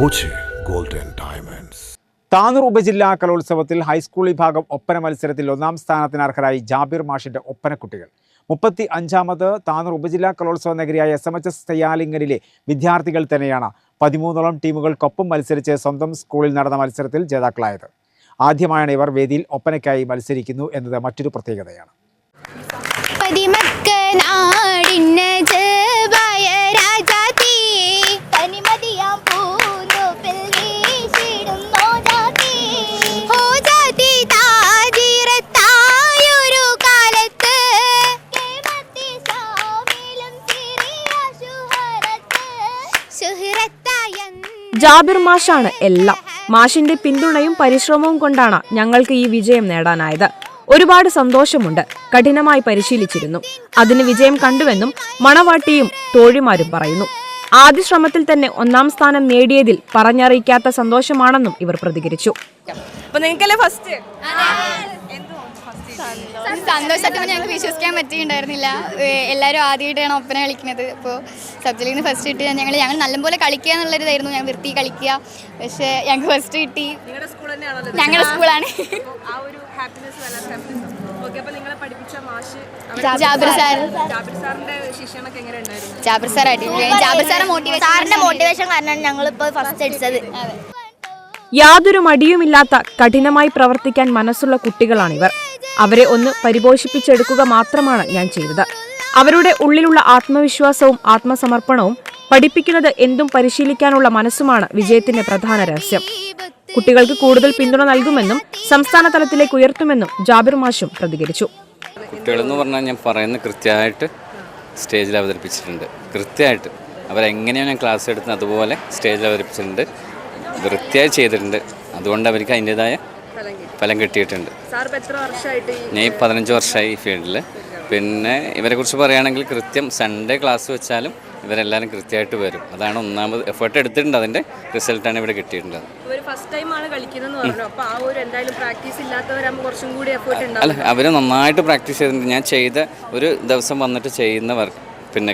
Golden Diamonds. Tanur ഉപജില്ലാ കലോത്സവത്തിൽ high school വിഭാഗം ഒപ്പന മത്സരത്തിൽ ഒന്നാം സ്ഥാനത്തിന് അർഹരായി ജാബിർ മാഷിന്റെ ഒപ്പനക്കുട്ടികൾ. മുപ്പത്തി അഞ്ചാമത് താനൂർ ഉപജില്ലാ കലോത്സവ നഗരിയായ എസ് എം എച്ച് എസ് തയ്യാലിംഗനിലെ വിദ്യാർത്ഥികൾ തന്നെയാണ് പതിമൂന്നോളം ടീമുകൾക്കൊപ്പം മത്സരിച്ച് സ്വന്തം സ്കൂളിൽ നടന്ന മത്സരത്തിൽ ജേതാക്കളായത്. ആദ്യമായാണ് ഇവർ വേദിയിൽ ഒപ്പനയ്ക്കായി മത്സരിക്കുന്നു എന്നത് മറ്റൊരു പ്രത്യേകതയാണ്. ജാബിർ മാഷാണ് എല്ലാം. മാഷിന്റെ പിന്തുണയും പരിശ്രമവും കൊണ്ടാണ് ഞങ്ങൾക്ക് ഈ വിജയം നേടാനായത്. ഒരുപാട് സന്തോഷമുണ്ട്. കഠിനമായി പരിശീലിച്ചിരുന്നു. അതിന് വിജയം കണ്ടുവെന്നും മണവാട്ടിയും തോഴിമാരും പറയുന്നു. ആദ്യ ശ്രമത്തിൽ തന്നെ ഒന്നാം സ്ഥാനം നേടിയതിൽ പറഞ്ഞറിയിക്കാത്ത സന്തോഷമാണെന്നും ഇവർ പ്രതികരിച്ചു. അപ്പൊ നിങ്ങൾക്കല്ലേ ഫസ്റ്റ് സന്തോഷമായിട്ട് ഞങ്ങൾക്ക് വിശ്വസിക്കാൻ പറ്റിയിട്ടുണ്ടായിരുന്നില്ല. എല്ലാവരും ആദ്യമായിട്ടാണ് ഒപ്പന കളിക്കുന്നത്. അപ്പോൾ സബ്ജക്റ്റിൽ നിന്ന് ഫസ്റ്റ് കിട്ടി ഞങ്ങൾ ഞങ്ങൾ നല്ലപോലെ കളിക്കുക എന്നുള്ളൊരിതായിരുന്നു. ഞങ്ങൾ വൃത്തി കളിക്കുക. പക്ഷേ ഞങ്ങൾക്ക് ഫസ്റ്റ് കിട്ടി. നിങ്ങളുടെ സ്കൂൾ തന്നെയാണല്ലോ ഇത്? ഞങ്ങളുടെ സ്കൂളാണ് ആ ഒരു ഹാപ്പിനെസ് വല്ലാത്ത ഹാപ്പിനെസ് ഓക്കെ അപ്പൊ നിങ്ങളെ പഠിപ്പിച്ച മാഷ് ജാബിർ സാർ. ജാബിർ സാറിന്റെ ശിക്ഷണൊക്കെ എങ്ങനെ ഉണ്ടായിരുന്നു? ജാബിർ സാർ മോട്ടിവേഷൻ കാരണം ഞങ്ങളിപ്പോൾ ഫസ്റ്റ് അടിച്ചത്. യാതൊരു മടിയുമില്ലാത്ത കഠിനമായി പ്രവർത്തിക്കാൻ മനസ്സുള്ള കുട്ടികളാണിവർ. അവരെ ഒന്ന് പരിപോഷിപ്പിച്ചെടുക്കുക മാത്രമാണ് ഞാൻ ചെയ്തത്. അവരുടെ ഉള്ളിലുള്ള ആത്മവിശ്വാസവും ആത്മസമർപ്പണവും പഠിപ്പിക്കുന്നത് എന്തും പരിശീലിക്കാനുള്ള മനസ്സുമാണ് വിജയത്തിന്റെ പ്രധാന രഹസ്യം. കുട്ടികൾക്ക് കൂടുതൽ പിന്തുണ നൽകുമെന്നും സംസ്ഥാന തലത്തിലേക്ക് ഉയർത്തുമെന്നും ജാബിർ മാഷും പ്രതികരിച്ചു. കുട്ടികളെന്ന് പറഞ്ഞാൽ ഞാൻ പറയുന്ന കൃത്യമായിട്ട് സ്റ്റേജിൽ അവതരിപ്പിച്ചിട്ടുണ്ട്. കൃത്യമായിട്ട് അവരെങ്ങനെയാണ് ഞാൻ ക്ലാസ് എടുത്തത് അതുപോലെ സ്റ്റേജിൽ അവതരിപ്പിച്ചിട്ടുണ്ട്. വൃത്തിയായി ചെയ്തിട്ടുണ്ട്. അതുകൊണ്ട് അവർക്ക് അതിന്റെതായ ഫലം കിട്ടിയിട്ടുണ്ട്. ഞാൻ ഈ പതിനഞ്ച് വർഷമായി ഈ ഫീൽഡിൽ. പിന്നെ ഇവരെക്കുറിച്ച് പറയുകയാണെങ്കിൽ കൃത്യം സൺഡേ ക്ലാസ് വെച്ചാലും ഇവരെല്ലാവരും കൃത്യമായിട്ട് വരും. അതാണ് ഒന്നാമത് എഫേർട്ട് എടുത്തിട്ടുണ്ട്. അതിന്റെ റിസൾട്ടാണ് ഇവിടെ കിട്ടിയിട്ടുള്ളത്. അല്ല അവർ നന്നായിട്ട് പ്രാക്ടീസ് ചെയ്തിട്ടുണ്ട്. ഞാൻ ചെയ്ത ഒരു ദിവസം വന്നിട്ട് ചെയ്യുന്നവർ പിന്നെ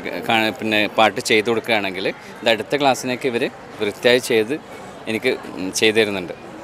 പിന്നെ പാട്ട് ചെയ്തു കൊടുക്കുകയാണെങ്കിൽ ഇത് അടുത്ത ക്ലാസ്സിനേക്ക് ഇവർ വൃത്തിയായി ചെയ്ത് എനിക്ക് ചെയ്തു തരുന്നുണ്ട്.